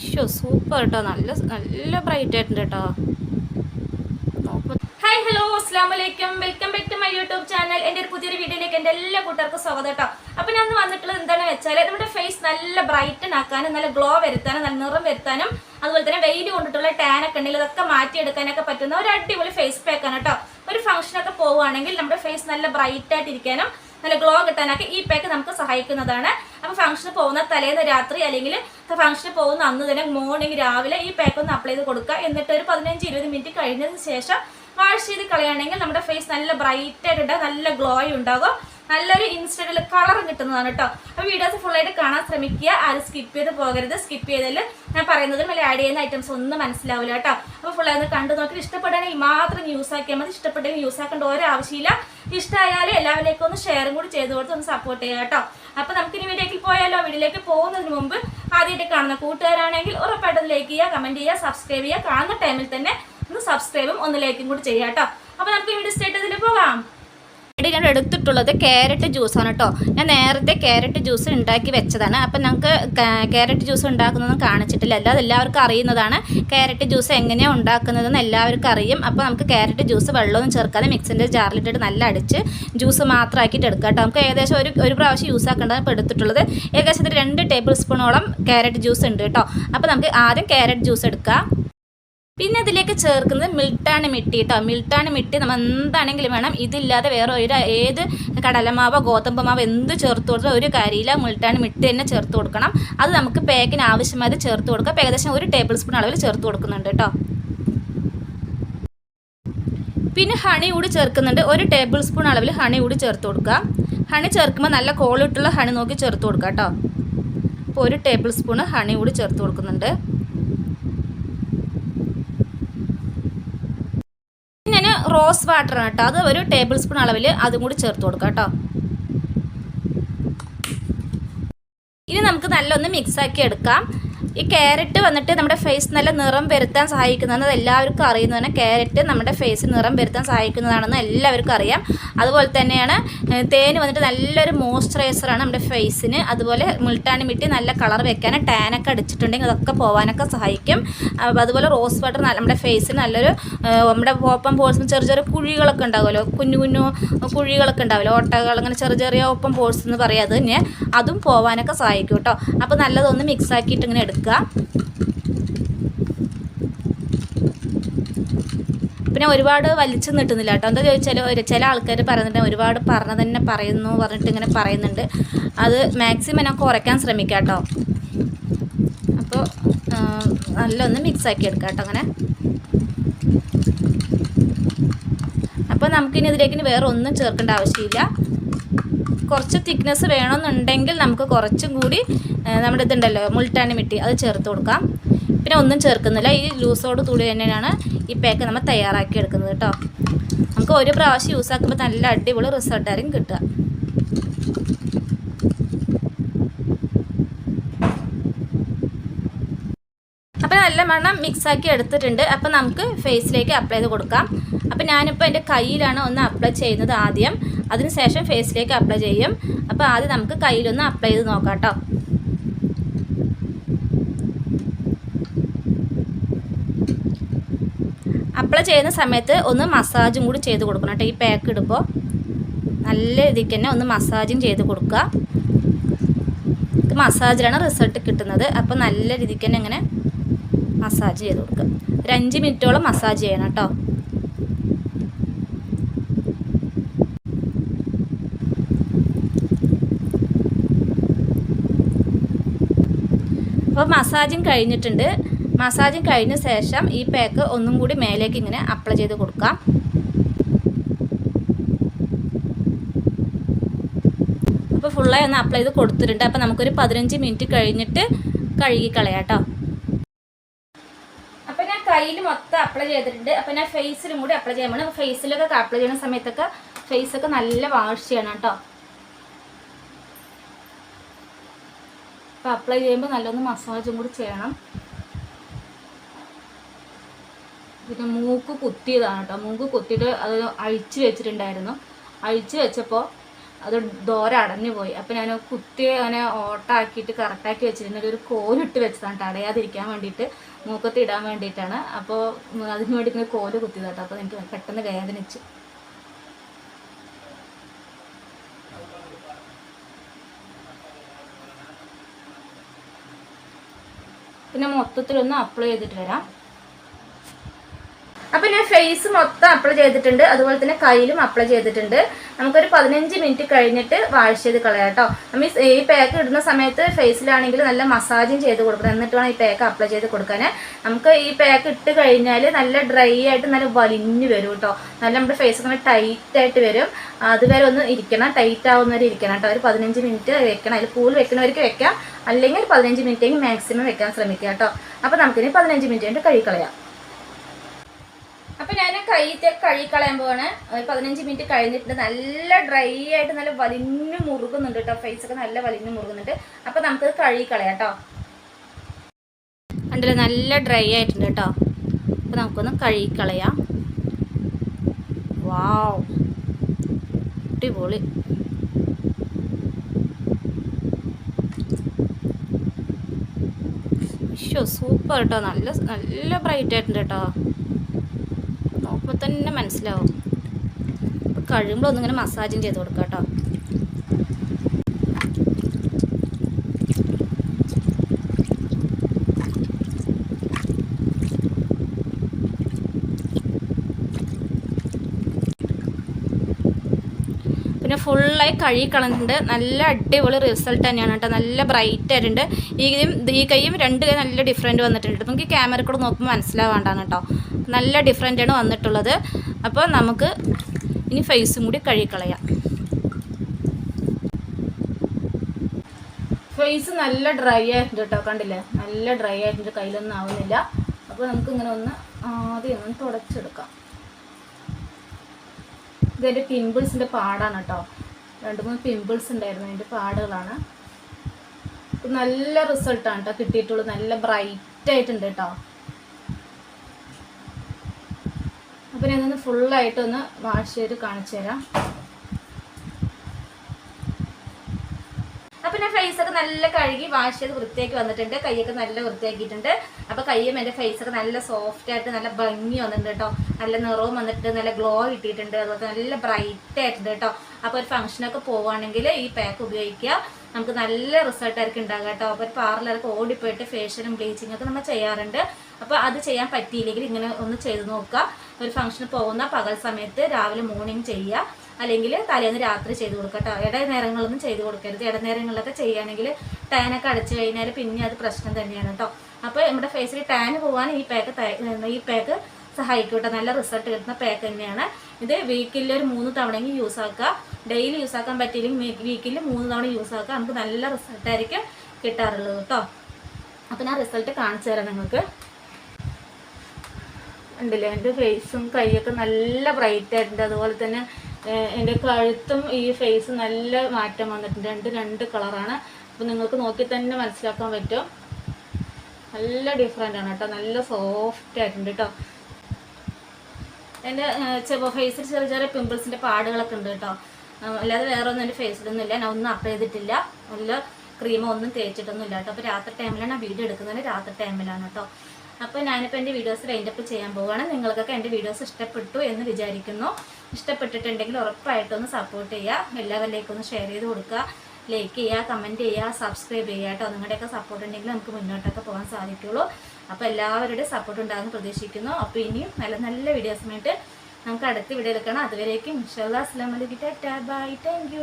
Show super കേട്ടോ നല്ല നല്ല ബ്രൈറ്റ് ആയിട്ടുണ്ട് കേട്ടോ ഹായ് ഹലോ അസ്സാം വലൈക്കും welcome back to my YouTube channel എന്റെ ഒരു പുതിയൊരു വീഡിയോയിലേക്ക് എന്റെ എല്ലാ കൂട്ടുകാർക്കും സ്വാഗതം കേട്ടോ അപ്പോൾ ഞാൻ വന്നിട്ടുള്ളത് എന്താണെന്ന് വെച്ചാൽ നമ്മുടെ ഫേസ് നല്ല ബ്രൈറ്റൻ ആക്കാനും നല്ല ഗ്ലോ വരുത്താനും നല്ല നിറം വരുത്താനും അതുപോലെ തന്നെ വെയിൽ കൊണ്ടിട്ടുള്ള ടാൻ ഒക്കെ ഉണ്ടെങ്കിൽ ഇതൊക്കെ മാറ്റിയെടുക്കാനൊക്കെ പറ്റുന്ന ഒരു അടിപൊളി ഫേസ് പാക്ക് ആണ് കേട്ടോ ഒരു ഫംഗ്ഷനൊക്കെ പോവുകയാണെങ്കിൽ നമ്മുടെ ഫേസ് നല്ല ബ്രൈറ്റ് ആയിട്ടിരിക്കാനും നല്ല ഗ്ലോ കിട്ടാനൊക്കെ ഈ പാക്ക് നമുക്ക് സഹായിക്കുന്നതാണ്. അപ്പോൾ ഫംഗ്ഷന് പോകുന്ന തലേന്ന് രാത്രി അല്ലെങ്കിൽ ഫംഗ്ഷന് പോകുന്ന അന്ന് തന്നെ മോർണിംഗ് രാവിലെ ഈ പാക്ക് ഒന്ന് അപ്ലൈ ചെയ്ത് കൊടുക്കുക. എന്നിട്ട് ഒരു പതിനഞ്ച് ഇരുപത് മിനിറ്റ് കഴിഞ്ഞതിന് ശേഷം വാഷ് ചെയ്ത് കളയുകയാണെങ്കിൽ നമ്മുടെ ഫേസ് നല്ല ബ്രൈറ്റ് ആയിട്ടുണ്ടാകും നല്ല ഗ്ലോയും ഉണ്ടാകും. നല്ലൊരു ഇൻസ്റ്റന്റിൽ കളർ കിട്ടുന്നതാണ് കേട്ടോ അപ്പോൾ വീഡിയോസ് ഫുള്ളായിട്ട് കാണാൻ ശ്രമിക്കുക. ആരും സ്കിപ്പ് ചെയ്ത് പോകരുത്. സ്കിപ്പ് ചെയ്തതിൽ ഞാൻ പറയുന്നതിൽ വലിയ ആഡ് ചെയ്യുന്ന ഐറ്റംസ് ഒന്നും മനസ്സിലാവില്ല കേട്ടോ അപ്പോൾ ഫുള്ളായി കണ്ടു നോക്കി. ഇഷ്ടപ്പെടുകയാണെങ്കിൽ മാത്രം യൂസ് ആക്കിയാൽ മതി. ഇഷ്ടപ്പെട്ടെങ്കിൽ യൂസ് ആക്കേണ്ട ഓരോ ആവശ്യമില്ല. ഇഷ്ടമായാലും എല്ലാവരിലേക്കും ഒന്ന് ഷെയറും കൂടി ചെയ്ത് കൊടുത്ത് ഒന്ന് സപ്പോർട്ട് ചെയ്യുക കേട്ടോ അപ്പോൾ നമുക്ക് ഇനി വീഡിയോക്ക് പോയാലോ? വീഡിയോയിലേക്ക് പോകുന്നതിന് മുമ്പ് ആദ്യമായിട്ട് കാണുന്ന കൂട്ടുകാരാണെങ്കിൽ ഉറപ്പായിട്ടും ലൈക്ക് ചെയ്യുക കമന്റ് ചെയ്യുക സബ്സ്ക്രൈബ് ചെയ്യുക. കാണുന്ന ടൈമിൽ തന്നെ ഒന്ന് സബ്സ്ക്രൈബും ഒന്ന് ലൈക്കും കൂടി ചെയ്യാം കേട്ടോ അപ്പോൾ നമുക്ക് വീഡിയോ സ്റ്റേറ്റ് ഇതിൽ പോകാം. ഞാൻ എടുത്തിട്ടുള്ളത് ക്യാരറ്റ് ജ്യൂസാണ് കേട്ടോ ഞാൻ നേരത്തെ ക്യാരറ്റ് ജ്യൂസ് ഉണ്ടാക്കി വെച്ചതാണ്. അപ്പം ഞങ്ങൾക്ക് ക്യാരറ്റ് ജ്യൂസ് ഉണ്ടാക്കുന്നതൊന്നും കാണിച്ചിട്ടില്ല. അല്ലാതെ എല്ലാവർക്കും അറിയുന്നതാണ് ക്യാരറ്റ് ജ്യൂസ് എങ്ങനെയാണ് ഉണ്ടാക്കുന്നതെന്ന് എല്ലാവർക്കും അറിയും. അപ്പോൾ നമുക്ക് ക്യാരറ്റ് ജ്യൂസ് വെള്ളമൊന്നും ചേർക്കാതെ മിക്സിന്റെ ജാറിലിട്ടിട്ട് നല്ല അടിച്ച് ജ്യൂസ് മാത്രമാക്കിയിട്ട് എടുക്കാം കേട്ടോ നമുക്ക് ഏകദേശം ഒരു ഒരു പ്രാവശ്യം യൂസ് ആക്കേണ്ടതാണ് ഇപ്പോൾ എടുത്തിട്ടുള്ളത്. ഏകദേശം രണ്ട് ടേബിൾ സ്പൂണോളം ക്യാരറ്റ് ജ്യൂസ് ഉണ്ട് കേട്ടോ അപ്പോൾ നമുക്ക് ആദ്യം ക്യാരറ്റ് ജ്യൂസ് എടുക്കാം. പിന്നെ ഇതിലേക്ക് ചേർക്കുന്നത് മിൽട്ടാണ് മിട്ടി കേട്ടോ മിൽട്ടാണ് മിട്ടി നമ്മൾ എന്താണെങ്കിലും വേണം. ഇതില്ലാതെ വേറെ ഒരു ഏത് കടലമാവോ ഗോതമ്പ് മാവോ എന്ത് ചേർത്ത് കൊടുത്താൽ ഒരു കാര്യമില്ല. മിൽട്ടാണ് മിട്ടി തന്നെ ചേർത്ത് കൊടുക്കണം. അത് നമുക്ക് പാക്കിന് ആവശ്യമായത് ചേർത്ത് കൊടുക്കാം. ഏകദേശം ഒരു ടേബിൾ സ്പൂൺ അളവിൽ ചേർത്ത് കൊടുക്കുന്നുണ്ട് കേട്ടോ പിന്നെ ഹണി കൂടി ചേർക്കുന്നുണ്ട്. ഒരു ടേബിൾ സ്പൂൺ അളവിൽ ഹണി കൂടി ചേർത്ത് കൊടുക്കുക. ഹണി ചേർക്കുമ്പോൾ നല്ല ക്വാളിറ്റിയുള്ള ഹണി നോക്കി ചേർത്ത് കൊടുക്കുക കേട്ടോ അപ്പോൾ ഒരു ടേബിൾ സ്പൂൺ ഹണി കൂടി ചേർത്ത് കൊടുക്കുന്നുണ്ട് ഞാൻ റോസ് വാട്ടർ ആണ് കേട്ടോ. അത് ഒരു ടേബിൾ സ്പൂൺ അളവിൽ അതും കൂടി ചേർത്ത് കൊടുക്കുക കേട്ടോ. ഇനി നമുക്ക് നല്ലൊന്ന് മിക്സ് ആക്കി എടുക്കാം. ഈ ക്യാരറ്റ് വന്നിട്ട് നമ്മുടെ ഫേസ് നല്ല നിറം വരുത്താൻ സഹായിക്കുന്നതെന്ന് എല്ലാവർക്കും അറിയുന്നതാണ്. ക്യാരറ്റ് നമ്മുടെ ഫേസ് നിറം വരുത്താൻ സഹായിക്കുന്നതാണെന്ന് എല്ലാവർക്കും അറിയാം. അതുപോലെ തന്നെയാണ് തേൻ വന്നിട്ട് നല്ലൊരു മോയ്സ്ചറൈസറാണ് നമ്മുടെ ഫേസിന് അതുപോലെ മുൾട്ടാണി മിട്ടി നല്ല കളർ വെക്കാനും ടാനൊക്കെ അടിച്ചിട്ടുണ്ടെങ്കിൽ അതൊക്കെ പോകാനൊക്കെ സഹായിക്കും. അതുപോലെ റോസ് വാട്ടർ നമ്മുടെ ഫേസിന് നല്ലൊരു നമ്മുടെ ഓപ്പൺ പോഴ്സിന് ചെറിയ ചെറിയ കുഴികളൊക്കെ ഉണ്ടാവുമല്ലോ. കുഞ്ഞു കുഞ്ഞു കുഴികളൊക്കെ ഉണ്ടാവില്ല ഓട്ടകൾ അങ്ങനെ ചെറിയ ചെറിയ ഓപ്പൺ പോഴ്സ് എന്ന് പറയാം അത് തന്നെ അതും പോകാനൊക്കെ സഹായിക്കും കേട്ടോ. അപ്പോൾ നല്ലതൊന്ന് മിക്സ് ആക്കിയിട്ട് ഇങ്ങനെ എടുക്കുക. പിന്നെ ഒരുപാട് വലിച്ചു നീട്ടുന്നില്ല കേട്ടോ. എന്താ ചോദിച്ചാൽ ഒരു ചില ആൾക്കാർ പറയുന്നുണ്ട് ഒരുപാട് പറഞ്ഞ തന്നെ പറയുന്നു പറഞ്ഞിട്ട് ഇങ്ങനെ പറയുന്നുണ്ട്. അത് മാക്സിമം ഞാൻ കുറയ്ക്കാൻ ശ്രമിക്കാം കേട്ടോ. അപ്പോൾ നല്ല ഒന്ന് മിക്സ് ആക്കി എടുക്കാം കേട്ടോ അങ്ങനെ. അപ്പോൾ നമുക്കിനി ഇതിലേക്ക് വേറെ ഒന്നും ചേർക്കേണ്ട ആവശ്യമില്ല. കുറച്ച് തിക്നെസ് വേണമെന്നുണ്ടെങ്കിൽ നമുക്ക് കുറച്ചും കൂടി നമ്മുടെ ഇതുണ്ടല്ലോ മുൾട്ടാണി മിട്ടി അത് ചേർത്ത് കൊടുക്കാം. പിന്നെ ഒന്നും ചേർക്കുന്നില്ല. ഈ ലൂസോട് കൂടി തന്നെയാണ് ഈ പാക്ക് നമ്മൾ തയ്യാറാക്കി എടുക്കുന്നത് കേട്ടോ. നമുക്ക് ഒരു പ്രാവശ്യം യൂസ് ആക്കുമ്പോൾ നല്ല അടിപൊളി റിസൾട്ടായിരിക്കും കിട്ടുക. അപ്പോൾ നല്ല മണം മിക്സാക്കി എടുത്തിട്ടുണ്ട്. അപ്പോൾ നമുക്ക് ഫേസിലേക്ക് അപ്ലൈ ചെയ്ത് കൊടുക്കാം. അപ്പോൾ ഞാനിപ്പോൾ എന്റെ കയ്യിലാണ് ഒന്ന് അപ്ലൈ ചെയ്യുന്നത് ആദ്യം. അതിനുശേഷം ഫേസിലേക്ക് അപ്ലൈ ചെയ്യും. അപ്പോൾ ആദ്യം നമുക്ക് കയ്യിലൊന്ന് അപ്ലൈ ചെയ്ത് നോക്കാം കേട്ടോ അപ്ലൈ ചെയ്യുന്ന സമയത്ത് ഒന്ന് മസാജും കൂടി ചെയ്ത് കൊടുക്കണം കേട്ടോ. ഈ പാക്ക് ഇടുമ്പോൾ നല്ല രീതിക്ക് തന്നെ ഒന്ന് മസാജും ചെയ്ത് കൊടുക്കുക ഇത് മസാജിലാണ് റിസൾട്ട് കിട്ടുന്നത്. അപ്പോൾ നല്ല രീതിക്ക് തന്നെ ഇങ്ങനെ മസാജ് ചെയ്ത് കൊടുക്കുക ഒരു അഞ്ച് മിനിറ്റോളം മസാജ് ചെയ്യണം കേട്ടോ. അപ്പോൾ മസാജും കഴിഞ്ഞിട്ടുണ്ട്. മസാജും കഴിഞ്ഞ ശേഷം ഈ പാക്ക് ഒന്നും കൂടി മേലേക്ക് ഇങ്ങനെ അപ്ലൈ ചെയ്ത് കൊടുക്കാം. അപ്പോൾ ഫുള്ളായി ഒന്ന് അപ്ലൈ ചെയ്ത് കൊടുത്തിട്ടുണ്ട്. അപ്പോൾ നമുക്കൊരു പതിനഞ്ച് മിനിറ്റ് കഴിഞ്ഞിട്ട് കഴുകി കളയാം കേട്ടോ അപ്പോൾ ഞാൻ കയ്യിൽ മൊത്തം അപ്ലൈ ചെയ്തിട്ടുണ്ട്. അപ്പോൾ ഞാൻ ഫേസിലും കൂടി അപ്ലൈ ചെയ്യാൻ വേണം ഫേസിലൊക്കെ അപ്ലൈ ചെയ്യുന്ന സമയത്തൊക്കെ ഫേസൊക്കെ നല്ല വാഷ് ചെയ്യണം കേട്ടോ അപ്പോൾ അപ്ലൈ ചെയ്യുമ്പോൾ നല്ലൊന്ന് മസാജും കൂടി ചെയ്യണം. പിന്നെ മൂക്ക് കുത്തിയതാണ് കേട്ടോ മൂക്ക് കുത്തിയിട്ട് അത് അഴിച്ച് വെച്ചിട്ടുണ്ടായിരുന്നു. അഴിച്ച് വെച്ചപ്പോൾ അത് ദോര അടഞ്ഞു പോയി. അപ്പം ഞാൻ കുത്തി അങ്ങനെ ഓട്ടാക്കിയിട്ട് കറക്റ്റാക്കി വെച്ചിട്ടുണ്ടെങ്കിൽ ഒരു കോലിട്ട് വെച്ചതാണ് അടയാതിരിക്കാൻ വേണ്ടിയിട്ട് മൂക്കത്ത് ഇടാൻ വേണ്ടിയിട്ടാണ്. അപ്പോൾ അതിന് വേണ്ടി കോൽ കുത്തിയതാട്ടോ അപ്പോൾ എനിക്ക് പെട്ടെന്ന് വേദനിച്ചു. പിന്നെ മൊത്തത്തിലൊന്ന് അപ്ലൈ ചെയ്തിട്ട് വരാം. ഫേസ് മൊത്തം അപ്ലൈ ചെയ്തിട്ടുണ്ട്. അതുപോലെ തന്നെ കയ്യിലും അപ്ലൈ ചെയ്തിട്ടുണ്ട്. നമുക്കൊരു പതിനഞ്ച് മിനിറ്റ് കഴിഞ്ഞിട്ട് വാഷ് ചെയ്ത് കളയാം കേട്ടോ. നമ്മൾ ഈ പാക്ക് ഇടുന്ന സമയത്ത് ഫേസിലാണെങ്കിൽ നല്ല മസാജും ചെയ്ത് കൊടുക്കണം. എന്നിട്ട് വേണം ഈ പാക്ക് അപ്ലൈ ചെയ്ത് കൊടുക്കാൻ. നമുക്ക് ഈ പാക്ക് ഇട്ട് കഴിഞ്ഞാൽ നല്ല ഡ്രൈ ആയിട്ട് നല്ല വലിഞ്ഞു വരും കേട്ടോ. നല്ല നമ്മുടെ ഫേസ് നല്ല ടൈറ്റ് ആയിട്ട് വരും. അതുവരെ ഒന്ന് ഇരിക്കണം. ടൈറ്റ് ആവുന്നവരെ ഇരിക്കണം കേട്ടോ. ഒരു പതിനഞ്ച് മിനിറ്റ് വെക്കണം. അതിൽ പൂൾ വെക്കുന്നവർക്ക് വെക്കാം. അല്ലെങ്കിൽ പതിനഞ്ച് മിനിറ്റ് മാക്സിമം വെക്കാൻ ശ്രമിക്കുക കേട്ടോ. അപ്പോൾ നമുക്കിനി പതിനഞ്ച് മിനിറ്റ് കഴിഞ്ഞിട്ട് കഴുകിക്കളയാം അപ്പൊ ഞാൻ കൈത്തെ കഴുകിക്കളയാൻ പോവാണ്. ഒരു പതിനഞ്ച് മിനിറ്റ് കഴിഞ്ഞിട്ടുണ്ട്. നല്ല ഡ്രൈ ആയിട്ട് നല്ല വലിഞ്ഞു മുറുകുന്നുണ്ട് കേട്ടോ ഫേസ് ഒക്കെ നല്ല വലിഞ്ഞു മുറുകുന്നുണ്ട്. അപ്പൊ നമുക്ക് കഴുകിക്കളയാം കേട്ടോ കണ്ടില്ല? നല്ല ഡ്രൈ ആയിട്ടുണ്ട് കേട്ടോ അപ്പൊ നമുക്കൊന്ന് കഴുകിക്കളയാം. വാവ്. അടിപൊളി. സൂപ്പർ കേട്ടോ നല്ല നല്ല ബ്രൈറ്റ് ആയിട്ടുണ്ട് കേട്ടോ തന്നെ മനസ്സിലാവും. കഴിയുമ്പോൾ ഒന്നിങ്ങനെ മസാജും ചെയ്ത് കൊടുക്കുക കേട്ടോ പിന്നെ ഫുള്ളായി കഴുകി കളഞ്ഞിട്ടുണ്ട് നല്ല അടിപൊളി റിസൾട്ട് തന്നെയാണ് കേട്ടോ. നല്ല ബ്രൈറ്റ് ആയിട്ടുണ്ട്. ഈ കൈയും ഈ കൈയും രണ്ട് കൈ നല്ല ഡിഫറെന്റ് വന്നിട്ടുണ്ട്. നമുക്ക് ക്യാമറ കൂടെ നോക്കുമ്പോൾ മനസ്സിലാവാണ്ടാണ് കേട്ടോ. നല്ല ഡിഫറെന്റ് ആണ് വന്നിട്ടുള്ളത്. അപ്പോൾ നമുക്ക് ഇനി ഫേസും കൂടി കഴുകിക്കളയാം. ഫേസ് നല്ല ഡ്രൈ ആയിട്ടുണ്ട് കേട്ടോ. കണ്ടില്ലേ? നല്ല ഡ്രൈ ആയിട്ടുണ്ട്. കയ്യിലൊന്നും ആവുന്നില്ല. അപ്പോൾ നമുക്ക് ഇങ്ങനെ ഒന്ന് ആദ്യം ഒന്ന് തുടച്ചെടുക്കാം. ഇതെന്റെ പിമ്പിൾസിന്റെ പാടാണ് കേട്ടോ. രണ്ട് മൂന്ന് പിമ്പിൾസ് ഉണ്ടായിരുന്നു അതിന്റെ പാടുകളാണ്. നല്ല റിസൾട്ടാണ് കേട്ടോ കിട്ടിയിട്ടുള്ളത്. നല്ല ബ്രൈറ്റ് ആയിട്ടുണ്ട് കേട്ടോ. അപ്പം ഞാനൊന്ന് ഫുള്ളായിട്ടൊന്ന് വാഷ് ചെയ്ത് കാണിച്ചു തരാം. അപ്പം ഞാൻ ഫേസൊക്കെ നല്ല കഴുകി വാഷ് ചെയ്ത് വൃത്തിയാക്കി വന്നിട്ടുണ്ട്. കൈയൊക്കെ നല്ല വൃത്തിയാക്കിയിട്ടുണ്ട്. അപ്പൊ കയ്യും ഫേസ് ഒക്കെ നല്ല സോഫ്റ്റ് ആയിട്ട് നല്ല ഭംഗി വന്നിട്ടുണ്ട് കേട്ടോ നല്ല നിറവും വന്നിട്ട് നല്ല ഗ്ലോ കിട്ടിയിട്ടുണ്ട്. അതുപോലെ നല്ല ബ്രൈറ്റ് ആയിട്ടുണ്ട് കേട്ടോ അപ്പൊ ഒരു ഫംഗ്ഷനൊക്കെ പോവുകയാണെങ്കിൽ ഈ പാക്ക് ഉപയോഗിക്കുക. നമുക്ക് നല്ല റിസൾട്ട് ആയിരിക്കും ഉണ്ടാകുക കേട്ടോ അപ്പോൾ ഒരു പാർലറൊക്കെ ഓടിപ്പോയിട്ട് ഫേഷ്യലും ബ്ലീച്ചിങ് ഒക്കെ നമ്മൾ ചെയ്യാറുണ്ട്. അപ്പോൾ അത് ചെയ്യാൻ പറ്റിയില്ലെങ്കിൽ ഇങ്ങനെ ഒന്ന് ചെയ്ത് നോക്കുക. ഒരു ഫംഗ്ഷന് പോകുന്ന പകൽ സമയത്ത് രാവിലെ മോർണിംഗ് ചെയ്യുക. അല്ലെങ്കിൽ തലേന്ന് രാത്രി ചെയ്ത് കൊടുക്കുക കേട്ടോ ഇട നേരങ്ങളൊന്നും ചെയ്ത് കൊടുക്കരുത്. ഇട നേരങ്ങളിലൊക്കെ ചെയ്യുകയാണെങ്കിൽ ടാനൊക്കെ അടച്ചു കഴിഞ്ഞാൽ പിന്നെ അത് പ്രശ്നം തന്നെയാണ് കേട്ടോ അപ്പോൾ നമ്മുടെ ഫേസിൽ ടാൻ പോകാൻ ഈ പാക്ക് ഈ പാക്ക് സഹായിക്കും കേട്ടോ നല്ല റിസൾട്ട് കിട്ടുന്ന പാക്ക് തന്നെയാണ്. ഇത് വീക്കിൽ ഒരു മൂന്ന് തവണയെങ്കിൽ യൂസ് ആക്കുക. ഡെയിലി യൂസ് ആക്കാൻ പറ്റിയില്ലെങ്കിൽ വീക്കിൽ മൂന്ന് തവണ യൂസ് ആക്കുക. നമുക്ക് നല്ല റിസൾട്ടായിരിക്കും കിട്ടാറുള്ളത് കേട്ടോ അപ്പം ഞാൻ റിസൾട്ട് കാണിച്ചു തരാം നിങ്ങൾക്ക്. ഉണ്ടല്ലേ എന്റെ ഫേസും കൈയൊക്കെ നല്ല ബ്രൈറ്റ് ആയിട്ടുണ്ട്. അതുപോലെ തന്നെ എന്റെ കഴുത്തും ഈ ഫേസ് നല്ല മാറ്റം വന്നിട്ടുണ്ട്. രണ്ട് രണ്ട് കളറാണ് അപ്പോൾ നിങ്ങൾക്ക് നോക്കി തന്നെ മനസ്സിലാക്കാൻ പറ്റും. നല്ല ഡിഫറെന്റ് ആണ് കേട്ടോ. നല്ല സോഫ്റ്റ് ആയിട്ടുണ്ട് കേട്ടോ. എന്റെ ഫേസിൽ ചെറിയ ചെറിയ പിമ്പിൾസിന്റെ പാടുകളൊക്കെ ഉണ്ട് കേട്ടോ. അല്ലാതെ വേറെ ഒന്നും എന്റെ ഫേസിലൊന്നും ഇല്ല ഞാൻ ഒന്നും അപ്ലൈ ചെയ്തിട്ടില്ല. നല്ല ക്രീമോ ഒന്നും തേച്ചിട്ടൊന്നും ഇല്ല കേട്ടോ. അപ്പോൾ രാത്രി ടൈമിലാണ് വീഡിയോ എടുക്കുന്നത്. രാത്രി ടൈമിലാണ് കേട്ടോ. അപ്പോൾ ഞാനിപ്പോൾ എന്റെ വീഡിയോസ് വൈൻഡപ്പ് ചെയ്യാൻ പോവുകയാണ് നിങ്ങൾക്കൊക്കെ എന്റെ വീഡിയോസ് ഇഷ്ടപ്പെട്ടു എന്ന് വിചാരിക്കുന്നു. ഇഷ്ടപ്പെട്ടിട്ടുണ്ടെങ്കിൽ ഉറപ്പായിട്ടൊന്ന് സപ്പോർട്ട് ചെയ്യുക. എല്ലാവരിലേക്കും ഒന്ന് ഷെയർ ചെയ്ത് കൊടുക്കുക. ലൈക്ക് ചെയ്യുക കമന്റ് ചെയ്യുക സബ്സ്ക്രൈബ് ചെയ്യുക കേട്ടോ. നിങ്ങളുടെയൊക്കെ സപ്പോർട്ട് ഉണ്ടെങ്കിൽ നമുക്ക് മുന്നോട്ടൊക്കെ പോകാൻ സാധിക്കുള്ളൂ. അപ്പോൾ എല്ലാവരുടെയും സപ്പോർട്ട് ഉണ്ടാകുമെന്ന് പ്രതീക്ഷിക്കുന്നു. അപ്പോൾ ഇനിയും നല്ല നല്ല വീഡിയോസുമായിട്ട് നമുക്ക് അടുത്ത വീഡിയോ എടുക്കണം അതുവരേക്കും ഇൻഷാല്ലാ അസ്ലാം വലൈക്കും ടാറ്റാ. ബൈ. താങ്ക്